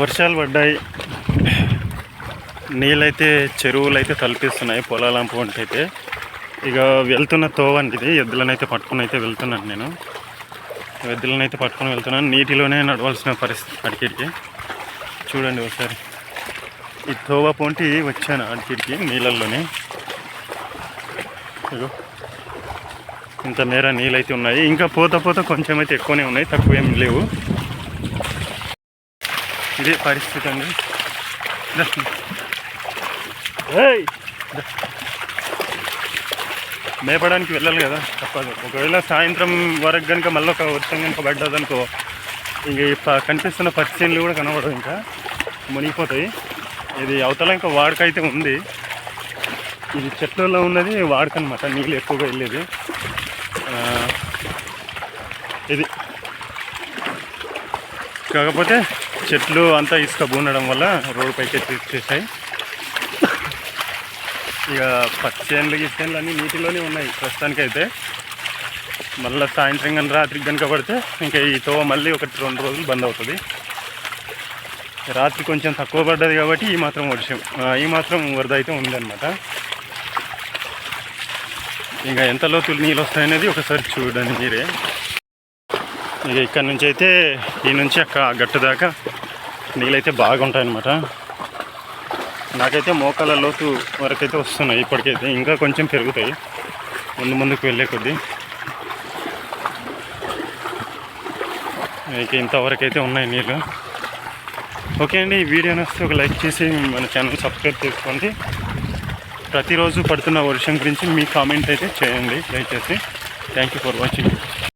వర్షాలు పడ్డాయి. నీళ్ళైతే చెరువులు అయితే తలపిస్తున్నాయి పొలాల వంటి అయితే ఇక వెళ్తున్న తోవండి ఇది ఎద్దులనైతే పట్టుకుని అయితే వెళ్తున్నాను నేను. ఎద్దులనైతే పట్టుకొని వెళ్తున్నాను. నీటిలోనే నడవాల్సిన పరిస్థితి అడికిడికి చూడండి ఒకసారి. ఈ తోవ పొంటి వచ్చాను అడికిడికి నీళ్ళల్లోనే. ఇగో. ఇంత మేర నీళ్ళైతే ఉన్నాయి. ఇంకా పోత పోత కొంచెం అయితే ఎక్కువనే ఉన్నాయి తక్కువ ఏం లేవు. ఇదే పరిస్థితి అండి. మేపడానికి వెళ్ళాలి కదా తప్పదు. ఒకవేళ సాయంత్రం వరకు కనుక మళ్ళీ ఒక వర్షం కనుక పడ్డదనుకో ఇంక కనిపిస్తున్న పచ్చిళ్ళు కూడా కనబడవు ఇంకా. మునిగిపోతాయి. ఇది అవతల ఇంకా వాడుక అయితే ఉంది. ఇది చెట్లలో ఉన్నది వాడుక అనమాట నీళ్ళు ఎక్కువగా వెళ్ళేది. ఇది. కాకపోతే చెట్లు అంతా ఇసుక బూనడం వల్ల రోడ్డు పైకి ఎత్తేసాయి ఇక పచ్చేన్లు గిచ్చేన్లు అన్నీ నీటిలోనే ఉన్నాయి ప్రస్తుతానికైతే. మళ్ళీ సాయంత్రం కానీ రాత్రికి కనుక పడితే ఇంకా ఈ తోవ మళ్ళీ ఒకటి రెండు రోజులు బంద్ అవుతుంది. రాత్రి కొంచెం తక్కువ పడ్డది కాబట్టి ఈ మాత్రం వర్షం. ఈ మాత్రం వరద అయితే ఉందన్నమాట. ఇంకా ఎంత లోతులు నీళ్ళు వస్తాయనేది ఒకసారి చూడండి మీరే. ఇక ఇక్కడ నుంచి అయితే ఈ నుంచి అక్కడ గట్టు దాకా నీళ్ళైతే బాగుంటాయన్నమాట. నాకైతే మోకాల లోతు వరకైతే వస్తున్నాయి ఇప్పటికైతే. ఇంకా కొంచెం పెరుగుతాయి. ముందు ముందుకు వెళ్ళే కొద్దీ. ఇక ఇంతవరకైతే ఉన్నాయి నీళ్ళు. ఓకే అండి ఈ వీడియో నచ్చితే ఒక లైక్ చేసి మన ఛానల్ సబ్స్క్రైబ్ చేసుకోండి. ప్రతిరోజు పడుతున్న వర్షం గురించి మీ కామెంట్ అయితే చేయండి దయచేసి. Thank you for watching